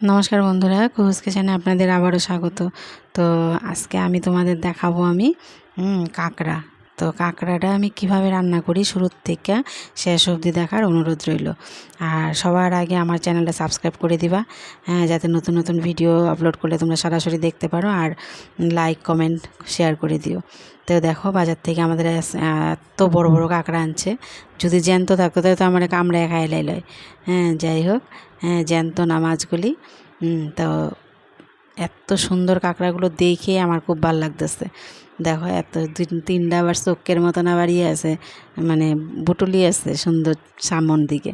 নমস্কার বন্ধুরা কুহুস কিচেনে আপনাদের আবারও স্বাগত। তো আজকে আমি তোমাদের দেখাবো আমি কাঁকড়া। তো কাঁকড়াটা আমি কীভাবে রান্না করি? শুরুর থেকে শেষ অবধি দেখার অনুরোধ রইল। আর সবার আগে আমার চ্যানেলটা সাবস্ক্রাইব করে দিবা হ্যাঁ যাতে নতুন নতুন ভিডিও আপলোড করলে তোমরা সরাসরি দেখতে পারো। আর লাইক, কমেন্ট, শেয়ার করে দিও। তো দেখো, বাজার থেকে আমাদের এত বড় বড় কাঁকড়া আনছে। যদি জ্যান্ত থাকতো তাহলে তো আমার কামড়ায় খাইলাই লয় হ্যাঁ যাই হোক হ্যাঁ জ্যান্ত না মাছগুলি। তো এত সুন্দর কাঁকড়াগুলো দেখে আমার খুব ভালো লাগতেছে। দেখো, এত তিন- তিনটা আবার চোখের মতন আবার ইয়ে আছে মানে বুটুলি আছে সুন্দর সামন দিকে।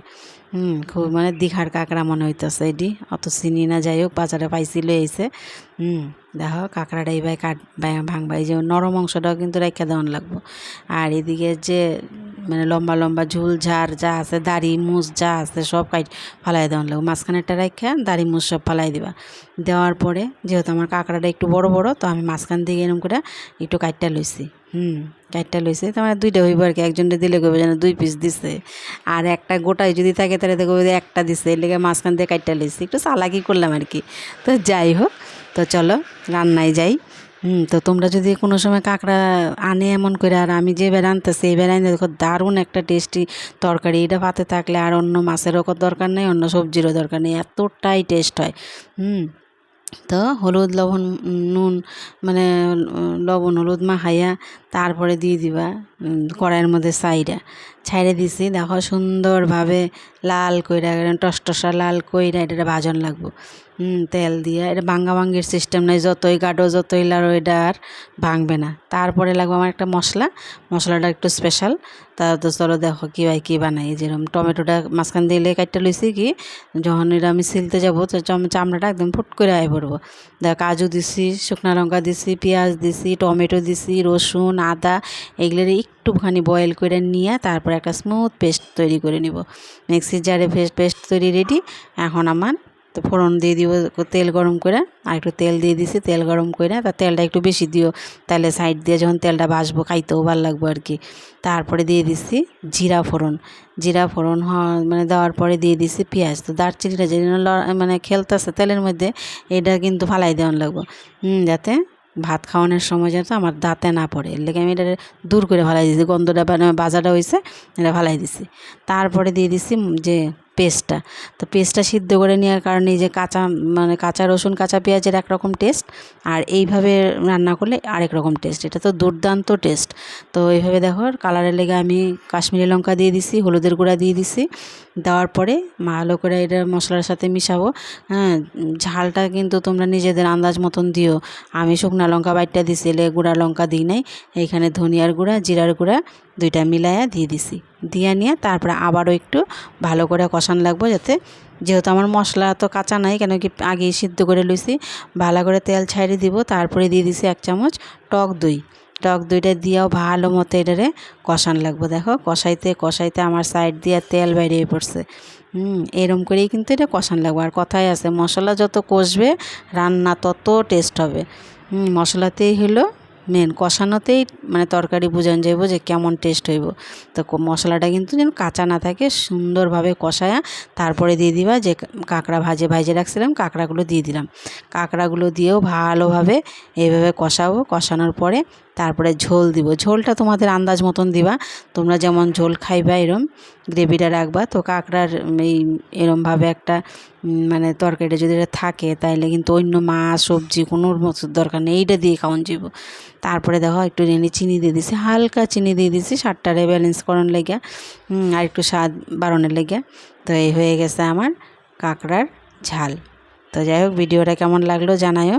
হুম, খুব মানে দীঘার কাঁকড়া মনে হইতেছে এটি অত চিনি না, যাই হোক, বাজারে পাইছিল এইসে হুম, দেখো, কাঁকড়াটা এইভাবে কাট ভাঙবা এই যে নরম অংশটাও কিন্তু রেখে দেওয়ান লাগবো। আর এদিকে যে মানে লম্বা লম্বা ঝুল, ঝাড় যা আছে, দাড়ি, মুছ যা আছে, সব কাইট ফালাই দেওয়ান লাগবে। মাঝখানেরটা রেখে দাড়ি, মুছ সব ফালাই দিবা। দেওয়ার পরে যেহেতু আমার কাঁকড়াটা একটু বড় বড়, তো আমি মাঝখান থেকে এরকম করে একটু কাইটটা লইছি। হুম, কাইটটা লইছি। তো আমার দুইটা হইব আর কি, একজনটা দিলে কবে যেন দুই পিস দিছে। আর একটা গোটাই যদি থাকে তাহলে দেখব একটা দিছে, এর লেগে মাঝখান দিয়ে কাইটটা লইছি। একটু চালাকি করলাম আর কি। তো যাই হোক, তো চলো রান্নায় যাই। হুম, তো তোমরা যদি কোনো সময় কাঁকড়া আনে এমন করে, আর আমি যে বেড়া আনতেছি, এই বেড়া আনতে দেখো দারুণ একটা টেস্টি তরকারি। এটা ভাতে থাকলে আর অন্য মাছেরও দরকার নেই, অন্য সবজিরও দরকার নেই, এতটাই টেস্ট হয়। হুম, তো হলুদ, লবণ নুন মানে লবণ, হলুদ মাখাইয়া তারপরে দিয়ে দিবা কড়াইয়ের মধ্যে ছাইরা। ছাইরে দিছি, দেখো সুন্দরভাবে লাল কইরা টসটসা লাল কইরা এটা ভাজন লাগবো। তেল দিয়ে, এটা ভাঙ্গা ভাঙ্গির সিস্টেম নাই, যতই গাঢ়, যতই লাড়ো এটা আর ভাঙবে না। তারপরে লাগবে আমার একটা মশলা, মশলাটা একটু স্পেশাল তা তো চলো দেখো কী ভাই কী বানাই যেরকম টমেটোটা মাঝখান দিলে কাটতে লইছি কি, যখন এটা আমি সিলতে যাব, তো চামড়াটা একদম ফুট করে আয় পড়ব। দেখ, কাজু দিছি, শুকনো লঙ্কা দিছি, পেঁয়াজ দিছি, টমেটো দিছি, রসুন আদা এগুলোর একটুখানি বয়েল করে নিয়ে তারপর একটা স্মুথ পেস্ট তৈরি করে নিব। মিক্সির জারে পেস্ট পেস্ট তৈরি রেডি এখন আমার তো ফোড়ন দিয়ে দিব তেল গরম করে, আর একটু তেল দিয়ে দিছি, তেল গরম করে, তা তেলটা একটু বেশি দিও, তাহলে সাইড দিয়ে যখন তেলটা ভাজবো খাইতেও ভালো লাগবে আর কি। তারপরে দিয়ে দিছি জিরা ফোড়ন জিরা ফোড়ন হ- মানে দেওয়ার পরে দিয়ে দিছি পেঁয়াজ, তো দারচিনিটা যে ল- মানে খেলতেছে তেলের মধ্যে, এটা কিন্তু ফালাই দেওয়ান লাগবো। হুম যাতে ভাত খাওয়ানোর সময় যাতে আমার দাঁতে না পড়ে। এর লেগে আমি এটা দূর করে ফালাই দিয়েছি। গন্ধটা মানে বাজাটা হয়েছে এটা ফালাই দিছি। তারপরে দিয়ে দিছি যে পেস্টটা। তো পেস্টটা সিদ্ধ করে নেওয়ার কারণে যে কাঁচা মানে কাঁচা রসুন, কাঁচা পেঁয়াজের একরকম টেস্ট আর এইভাবে রান্না করলে আরেক রকম টেস্ট এটা তো দুর্দান্ত টেস্ট তো এইভাবে দেখো কালারের লেগে আমি কাশ্মীরি লঙ্কা দিয়ে দিছি, হলুদের গুঁড়া দিয়ে দিছি। দেওয়ার পরে ভালো করে এটা মশলার সাথে মিশাবো। হ্যাঁ ঝালটা কিন্তু তোমরা নিজেদের আন্দাজ মতন দিও। আমি শুকনা লঙ্কা বাইটটা দিছি, এলে গুঁড়া লঙ্কা দিই নাই। এইখানে ধনিয়ার গুঁড়া, জিরার গুঁড়া দুইটা মিলাইয়া দিয়ে দিছি। দিয়ে নিয়ে তারপরে আবারও একটু ভালো করে কষান লাগবো যাতে যেহেতু আমার মশলা তো কাঁচা নাই, কেন কি আগে সিদ্ধ করে লইছি। ভালো করে তেল ছাড়িয়ে দিব, তারপরে দিয়ে দিছি এক চামচ টক দই। টক দইটা দিয়েও ভালো মতো এটারে কষান লাগবো। দেখো, কষাইতে কষাইতে আমার সাইড দিয়ে তেল বাইরে পড়ছে। হুম, এরম করেই কিন্তু এটা কষান লাগবে। আর কথাই আছে, মশলা যত কষবে, রান্না তত টেস্ট হবে। হুম, মশলাতেই হলো মেন কষানোতেই মানে তরকারি বোঝান যাইব যে কেমন টেস্ট হইব। তো মশলাটা কিন্তু যেন কাঁচা না থাকে, সুন্দরভাবে কষায়া তারপরে দিয়ে দিবা যে কাঁকড়া ভাজে ভাজে রাখছিলাম, কাঁকড়াগুলো দিয়ে দিলাম। কাঁকড়াগুলো দিয়েও ভালোভাবে এইভাবে কষাবো। কষানোর পরে তারপরে ঝোল দিব। ঝোলটা তোমাদের আন্দাজ মতন দিবা। তোমরা যেমন ঝোল খাইবা এরম, গ্রেভিটা রাখবা। তো কাঁকড়ার এই এরমভাবে একটা মানে তরকারিটা যদি এটা থাকে, তাইলে কিন্তু অন্য মাছ, সবজি কোনো মতো দরকার নেই। এইটা দিয়ে খাওয়ান যাব তারপরে দেখো একটু রেনি চিনি দিয়ে দিছি। হালকা চিনি দিয়ে দিছি। স্বাদটারে ব্যালেন্স করার লেগে আর একটু স্বাদ বাড়ানোর লেগে। তো এই হয়ে গেছে আমার কাঁকড়ার ঝাল। তো যাই হোক, ভিডিওটা কেমন লাগল জানায়ও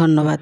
ধন্যবাদ।